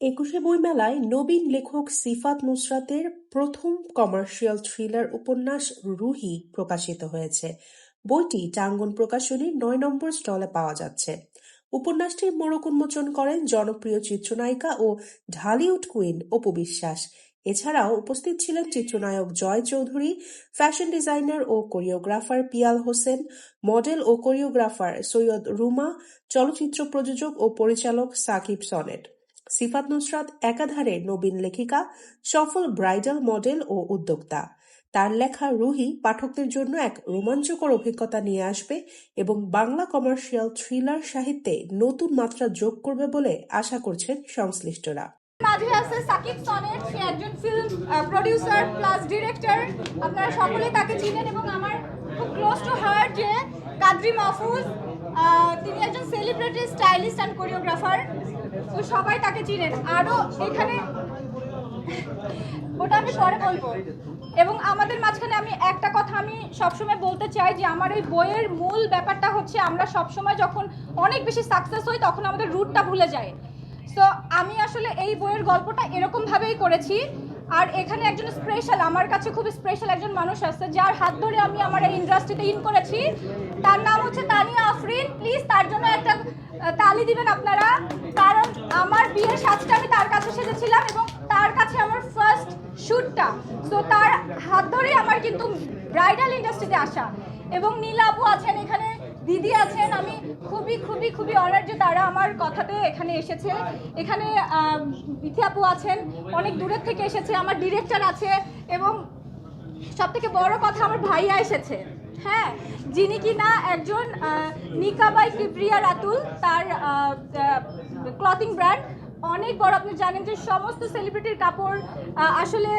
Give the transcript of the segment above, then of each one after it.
একুশে বইমেলায় নবীন লেখক সিফাত নুসরাতের প্রথম কমার্শিয়াল থ্রিলার উপন্যাস রুহি প্রকাশিত হয়েছে। বইটি টাঙ্গন প্রকাশনীর নয় নম্বর স্টলে পাওয়া যাচ্ছে। উপন্যাসটির মোড়ক উন্মোচন করেন জনপ্রিয় চিত্রনায়িকা ও ঢালিউড কুইন অপু বিশ্বাস। এছাড়াও উপস্থিত ছিলেন চিত্রনায়ক জয় চৌধুরী, ফ্যাশন ডিজাইনার ও কোরিওগ্রাফার পিয়াল হোসেন, মডেল ও কোরিওগ্রাফার সৈয়দ রুমা, চলচ্চিত্র প্রযোজক ও পরিচালক সাকিব সনেট। সিফাত নুসরাত একাধারে নবীন লেখিকা, সফল ব্রাইডাল মডেল ও উদ্যোক্তা। তার লেখা রুহি পাঠকদের জন্য এক রোমাঞ্চকর অভিজ্ঞতা নিয়ে আসবে এবং বাংলা কমার্শিয়াল থ্রিলার সাহিত্যে নতুন মাত্রা যোগ করবে বলে আশা করছেন সংশ্লিষ্টরা। মাঝে আছে সাকিব সনেট সে একজন ফিল্ম প্রডিউসার প্লাস ডিরেক্টর আপনারা সকলেই তাকে চিনেন এবং আমার খুব ক্লোজ টু হার্ট যে কাদ্রি মাহফুজ তিনি একজন সেলিব্রিটি স্টাইলিস্ট অ্যান্ড কোরিওগ্রাফার তো সবাই তাকে চিনেন। আরও এখানে ওটা আমি পরে বলব। এবং আমাদের মাঝখানে আমি একটা কথা আমি সবসময় বলতে চাই যে আমার এই বইয়ের মূল ব্যাপারটা হচ্ছে আমরা সবসময় যখন অনেক বেশি সাকসেস হই, তখন আমাদের রুটটা ভুলে যায়। সো আমি আসলে এই বইয়ের গল্পটা এরকমভাবেই করেছি আর এখানে একজন স্পেশাল আমার কাছে খুব স্পেশাল একজন মানুষ আছে, যার হাত ধরে আমি আমার এই ইন্ডাস্ট্রিতে ইন করেছি। তার নাম হচ্ছে তানিয়া আফরিন। প্লিজ তার জন্য একটা তালি দিবেন আপনারা। কারণ আমার বিয়ের সাজটা আমি তার কাছে সেজেছিলাম এবং তার কাছে আমার ফার্স্ট শ্যুটটা সো তার হাত ধরেই আমার কিন্তু ব্রাইডাল ইন্ডাস্ট্রিতে আসা। এবং নীলা আপু আছেন এখানে। দিদি আছেন, আমি খুবই খুবই খুবই অনার যে তারা আমার কথাতে এখানে এসেছে। এখানে ইথিয়াপু আছেন, অনেক দূরের থেকে এসেছে, আমার ডিরেক্টর আছে এবং সব থেকে বড় কথা আমার ভাইয়া এসেছে। হ্যাঁ যিনি কি না একজন নিকাবাই নিকা বাই কিপ্রিয়া রাতুল তার ক্লথিং ব্র্যান্ড অনেক বড়, আপনি জানেন যে সমস্ত সেলিব্রিটির কাপড় আসলে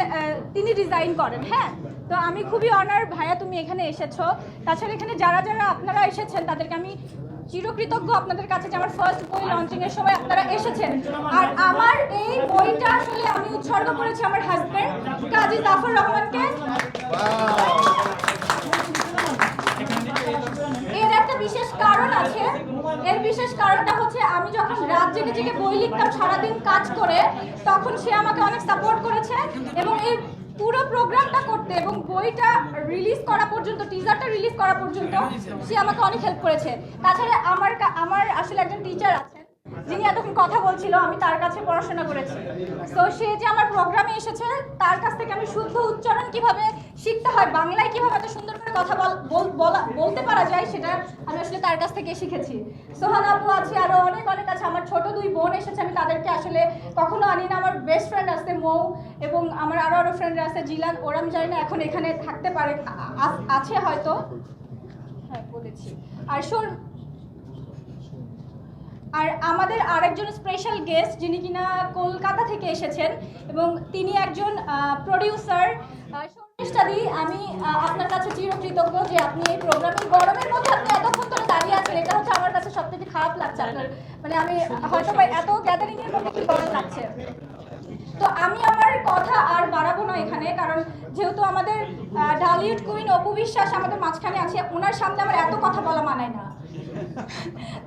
তিনি ডিজাইন করেন হ্যাঁ? তো আমি খুবই অনার ভাইয়া, তুমি এখানে এসেছ। তাছাড়া এখানে যারা যারা আপনারা এসেছেন, তাদেরকে আমি চিরকৃতজ্ঞ আপনাদের কাছে যে আমার ফার্স্ট বই লঞ্চিং এর সময় আপনারা এসেছেন। আর আমার এই বইটা আসলে আমি উৎসর্গ করেছি আমার হাজবেন্ড কাজী জাফর রহমানকে এর একটা বিশেষ কারণ আছে। এর বিশেষ কারণটা হচ্ছে আমি যখন রাত জেগে বই লিখতাম, সারাদিন কাজ করে, তখন সে আমাকে অনেক সাপোর্ট করেছে এবং এই পুরো প্রোগ্রামটা করতে এবং বইটা রিলিজ করা পর্যন্ত টিজারটা রিলিজ করা পর্যন্ত সে আমাকে অনেক হেল্প করেছে। তাছাড়া আমার আমার আসলে একজন টিচার আছেন যিনি এতক্ষণ কথা বলছিল, আমি তার কাছে পড়াশোনা করেছি। তো সে যে আমার প্রোগ্রামে এসেছে, তার কাছ থেকে আমি শুদ্ধ উচ্চারণ কীভাবে শিখতে হয়, বাংলায় কীভাবে এত সুন্দর করে কথা বল- বল- বলা- বলতে পারা যায়, সেটা আমি আসলে তার কাছ থেকে শিখেছি। সোহান আপু আছে, আরও অনেক অনেক আছে। আমার ছোট দুই বোন এসেছে, আমি তাদেরকে আসলে কখনো আনি না। আমার বেস্ট ফ্রেন্ড আছে মৌ এবং আমার আরও আরও ফ্রেন্ড আছে জিলান। ওরা আমি না এখন এখানে থাকতে পারে আছে হয়তো। হ্যাঁ বলেছি। আর শোন আর আমাদের আরেকজন স্পেশাল গেস্ট যিনি কিনা কলকাতা থেকে এসেছেন এবং তিনি একজন প্রডিউসার শর্মিষ্ঠাদি আমি আপনার কাছে চিরকৃতজ্ঞ যে আপনি এই প্রোগ্রামের গরমের মধ্যে আপনি এতক্ষণ ধরে দাঁড়িয়ে আছেন। এটা হচ্ছে আমার কাছে সব থেকে খারাপ লাগছে আপনার। মানে আমি হয়তো এত গ্যাদারিং এর মধ্যে কি গরম লাগছে? তো আমি আমার কথা আর বাড়াবো না এখানে, কারণ যেহেতু আমাদের ঢালিউড কুইন অপু বিশ্বাস আমাদের মাঝখানে আছে, ওনার সামনে আমার এত কথা বলা মানায় না।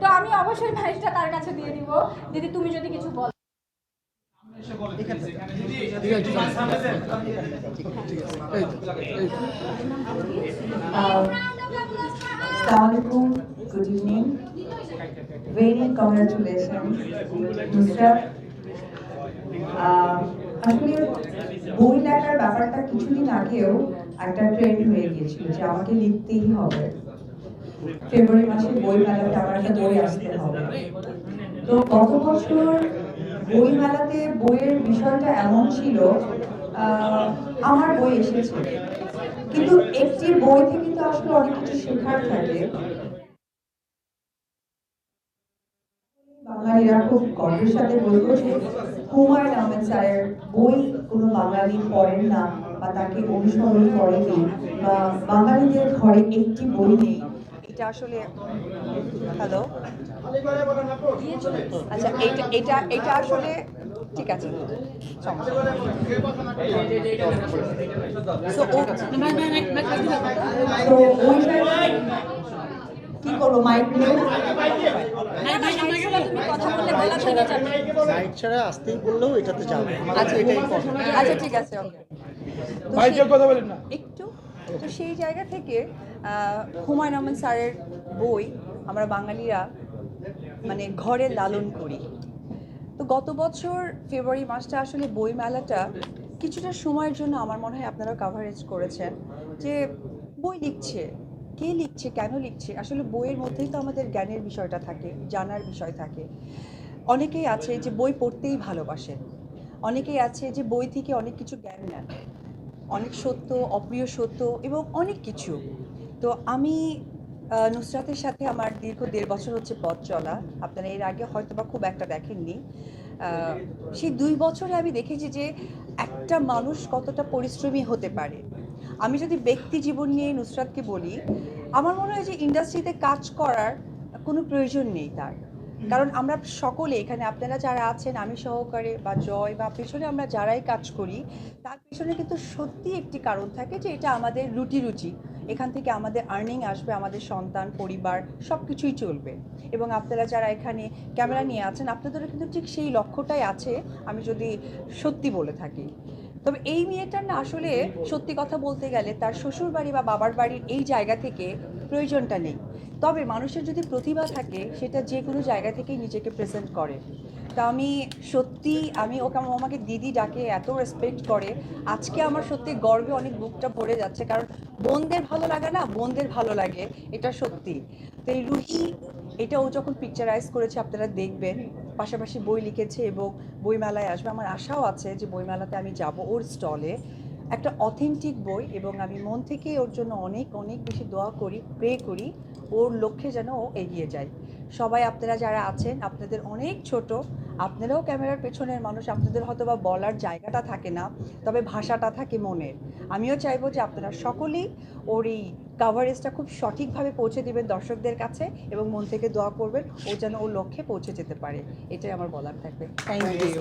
তো আমি অবশ্যই মাইকটা তার কাছে দিয়ে দিব দিদি, তুমি যদি কিছু বল. Good evening. Very congratulations. আসলে বই লেখার ব্যাপারটা কিছুদিন আগেও একটা ট্রেন্ড হয়ে গিয়েছিল যে আমাকে লিখতেই হবে ফেব্রুয়ারি মাসে বই মেলাতে আমার একটা বই আসতে হবে। তো গত বছর বই মেলাতে বইয়ের বিষয়টা এমন ছিল আমার বই এসেছে। কিন্তু একটি বই থেকে তো আসলে অনেক কিছু শেখার থাকে। বাঙালিরা খুব গর্বের সাথে বলব যে হুমায়ুন আহমেদ স্যারের বই কোনো বাঙালি পড়েন না বা তাকে অনুসরণ করেনি বা বাঙালিদের ঘরে একটি বই নেই। এটা আসলে হ্যালো? আচ্ছা এটা এটা এটা আসলে ঠিক আছে। কি করব মাইক নিয়ে? কথা বললে গলা ভেঙে যাবে। সাইড ছাড়া আসতেই বললেও এটাতে যাবে। আচ্ছা এটাই আচ্ছা ঠিক আছে ওকে ভাইকে কথা বলেন না। একটু তো সেই জায়গা থেকে হুমায়ুন আহমেদ স্যারের বই আমরা বাঙালিরা মানে ঘরে লালন করি। তো গত বছর ফেব্রুয়ারি মাসটা আসলে বই মেলাটা কিছুটা সময়ের জন্য আমার মনে হয় আপনারা কাভারেজ করেছেন যে বই লিখছে, কে লিখছে, কেন লিখছে? আসলে বইয়ের মধ্যেই তো আমাদের জ্ঞানের বিষয়টা থাকে, জানার বিষয় থাকে। অনেকেই আছে যে বই পড়তেই ভালোবাসেন অনেকেই আছে যে বই থেকে অনেক কিছু জ্ঞান নেন। অনেক সত্য, অপ্রিয় সত্য এবং অনেক কিছু। তো আমি নুসরাতের সাথে আমার দীর্ঘ দেড় বছর হচ্ছে পথ চলা। আপনারা এর আগে হয়তো বা খুব একটা দেখেননি। সেই দুই বছরে আমি দেখেছি যে একটা মানুষ কতটা পরিশ্রমী হতে পারে। আমি যদি ব্যক্তি জীবন নিয়ে নুসরাতকে বলি আমার মনে হয় যে ইন্ডাস্ট্রিতে কাজ করার কোনো প্রয়োজন নেই তার। কারণ আমরা সকলে এখানে আপনারা যারা আছেন আমি সহকারে বা জয় বা পেছনে আমরা যারাই কাজ করি তার পেছনে কিন্তু সত্যি একটি কারণ থাকে যে এটা আমাদের রুটি রুচি এখান থেকে আমাদের আর্নিং আসবে আমাদের সন্তান পরিবার সব কিছুই চলবে। এবং আপনারা যারা এখানে ক্যামেরা নিয়ে আছেন আপনাদেরও কিন্তু ঠিক সেই লক্ষ্যটাই আছে আমি যদি সত্যি বলে থাকি। তবে এই মেয়েটার না আসলে সত্যি কথা বলতে গেলে তার শ্বশুর বাড়ি বা বাবার বাড়ির এই জায়গা থেকে প্রয়োজনটা নেই। তবে মানুষের যদি প্রতিভা থাকে, সেটা যে কোনো জায়গা থেকেই নিজেকে প্রেজেন্ট করে। তা আমি সত্যি, আমি ওকে আমাকে দিদি ডাকে, এত রেসপেক্ট করে। আজকে আমার সত্যি গর্বে অনেক বুকটা ভরে যাচ্ছে, কারণ বোনদের ভালো লাগে না, বোনদের ভালো লাগে, এটা সত্যি। তো এই রুহি, এটা ও যখন পিকচারাইজ করেছে, আপনারা দেখবেন। পাশাপাশি বই লিখেছে এবং বইমেলায় আসবে। আমার আশাও আছে যে বইমেলাতে আমি যাব ওর স্টলে একটা অথেন্টিক বই এবং আমি মন থেকে ওর জন্য অনেক অনেক বেশি দোয়া করি প্রে করি। ওর লক্ষ্যে যেন ও এগিয়ে যায়। সবাই আপনারা যারা আছেন আপনাদের অনেক ছোট আপনারাও ক্যামেরার পেছনের মানুষ আপনাদের হয়তো বা বলার জায়গাটা থাকে না তবে ভাষাটা থাকে মনের। আমিও চাইব যে আপনারা সকলেই ওর এই কাভারেজটা খুব সঠিকভাবে পৌঁছে দেবেন দর্শকদের কাছে এবং মন থেকে দোয়া করবেন ও যেন ওর লক্ষ্যে পৌঁছে যেতে পারে। এটাই আমার বলার থাকবে। থ্যাংক ইউ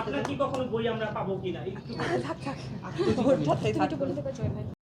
আপনার কি কখনো বই আমরা পাবো কিনা?